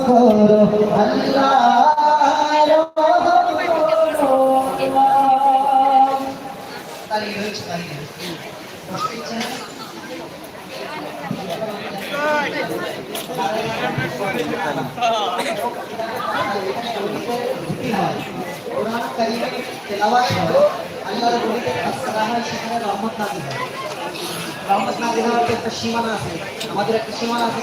করো আল্লাহ না? তেলাওয়াত হয় আল্লাহর বলিতে কাজ করা হয় সেখানে রহমত নাজিল হয় রহমত আমাদের একটা সীমানা আছে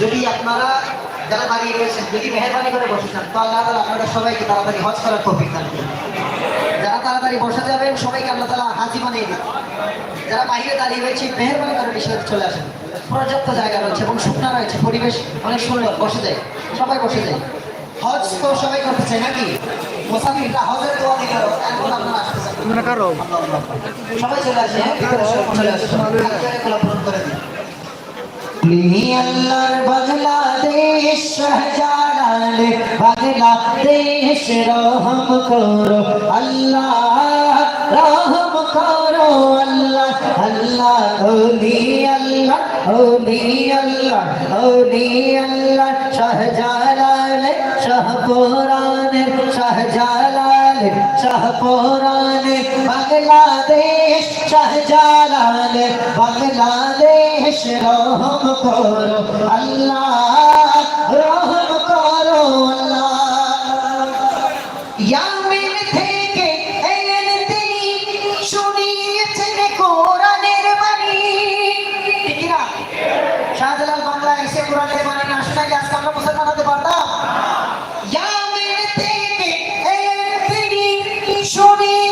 যদি আপনারা যারা দাঁড়িয়ে রয়েছেন যদি মেহরবানি করে বসে চান তো আল্লাহ তালা আপনারা সবাইকে তাড়াতাড়ি হজ করার তৌফিক দান যারা তাড়াতাড়ি বসে যাবেন সবাইকে আল্লাহ তালা হাজি বানিয়ে দিন। যারা বাইরে দাঁড়িয়ে রয়েছে মেহরবানি করে বেশি চলে আসেন। পর্যাপ্ত জায়গা রয়েছে এবং শুকনা রয়েছে পরিবেশ অনেক সুন্দর বসে যায় সবাই বসে যায়। হজ তো সবাই করতে চায় নাকি? মুসাফিররা হজের দোয়া দিল এখন আপনারা আসতেছেন সবাই চলে আসে হ্যাঁ? ভিতরে চলে আসে। আল্লাহর বাংলাদেশ শাহজালাল বাংলাদেশ রহম করো আল্লাহ রহম করো আল্লাহ আল্লাহ ওলি আল্লাহ ওলি আল্লাহ ওলি আল্লাহ শাহজালাল শাহপুরানের শাহজালাল শাহপুরানের বাংলাদেশ শাহজালাল শেষ রহম করো আল্লাহ রহম করো আল্লাহ কোরআনের বাণী ঠিক না শাহজালাল বাংলা এসে কোরআনের বাণী না শোনাই আজকে আমরা থেকে এলেন তিনি শুনিয়ে